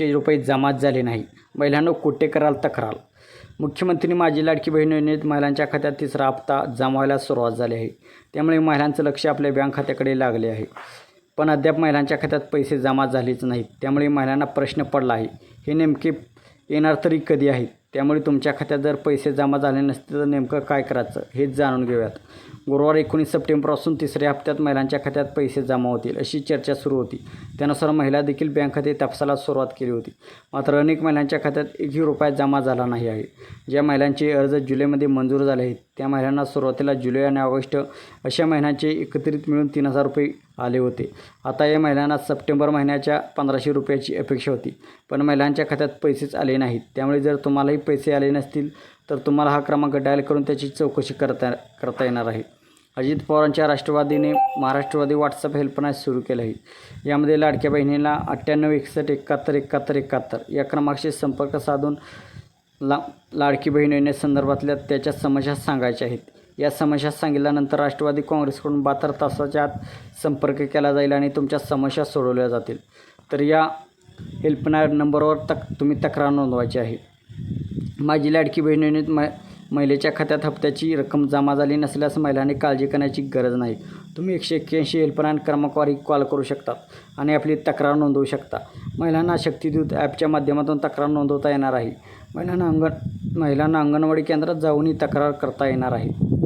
चे रुपये जमाच झाले नाही. महिलांनो कुठे कराल तक्रार मुख्यमंत्री माझी लाडकी बहीण योजनेत महिलांच्या खात्यात तिसरा हप्ता जमा व्हायला सुरुवात झाली आहे. त्यामुळे महिलांचं लक्ष आपल्या बँक खात्याकडे लागले आहे. पण अद्याप महिलांच्या खात्यात पैसे जमा झालेच नाहीत. त्यामुळे महिलांना प्रश्न पडला आहे. हे नेमके येणार तरी कधी आहेत? त्यामुळे तुमच्या खात्यात जर पैसे जमा झाले नसतील तर नेमकं काय करायचं? हेच जाणून घेऊयात. गुरुवार एकोणीस सप्टेंबरपासून तिसऱ्या हप्त्यात महिलांच्या खात्यात पैसे जमा होतील अशी चर्चा सुरू होती. त्यानुसार महिला देखील बँक खाते तपासाला सुरुवात केली होती. मात्र अनेक महिलांच्या खात्यात एकही रुपया जमा झाला नाही आहे. ज्या महिलांचे अर्ज जुलैमध्ये मंजूर झाले आहेत त्या महिलांना सुरुवातीला जुलै आणि ऑगस्ट अशा महिन्यांचे एकत्रित मिळून तीन हजार रुपये आले होते. आता या महिलांना सप्टेंबर महिन्याच्या पंधराशे रुपयाची अपेक्षा होती. पण महिलांच्या खात्यात पैसेच आले नाहीत. त्यामुळे जर तुम्हालाही पैसे आले नसतील तर तुम्हाला हा क्रमांक डायल करून त्याची चौकशी करता करता येणार आहे. अजित पवारांच्या राष्ट्रवादीने महाराष्ट्रवादी व्हॉट्सअप हेल्पलाईन सुरू केलं आहे. यामध्ये लाडक्या बहिणीला अठ्ठ्याण्णव एकसष्ट एकाहत्तर एकाहत्तर एकाहत्तर या क्रमांकाशी संपर्क साधून ला लाडकी बहीण योजनेसंदर्भातल्या त्याच्या समस्या सांगायच्या आहेत. या समस्या सांगितल्यानंतर राष्ट्रवादी काँग्रेसकडून बहात्तर तासाच्या आत संपर्क केला जाईल आणि तुमच्या समस्या सोडवल्या जातील. तर या हेल्पलाईन नंबरवर तक तुम्ही तक्रार नोंदवायची आहे. माझी लाडकी बहीण योजनेत महिलेच्या खात्यात हप्त्याची रक्कम जमा झाली नसल्यास महिलांनी काळजी करण्याची गरज नाही. तुम्ही एकशे एक्क्याऐंशी हेल्पलाईन क्रमांकावरही कॉल करू शकता आणि आपली तक्रार नोंदवू शकता. महिलांना शक्तिदूत ॲपच्या माध्यमातून तक्रार नोंदवता येणार आहे. महिलांना अंगण महिलांना अंगणवाडी केंद्रात जाऊनही तक्रार करता येणार आहे.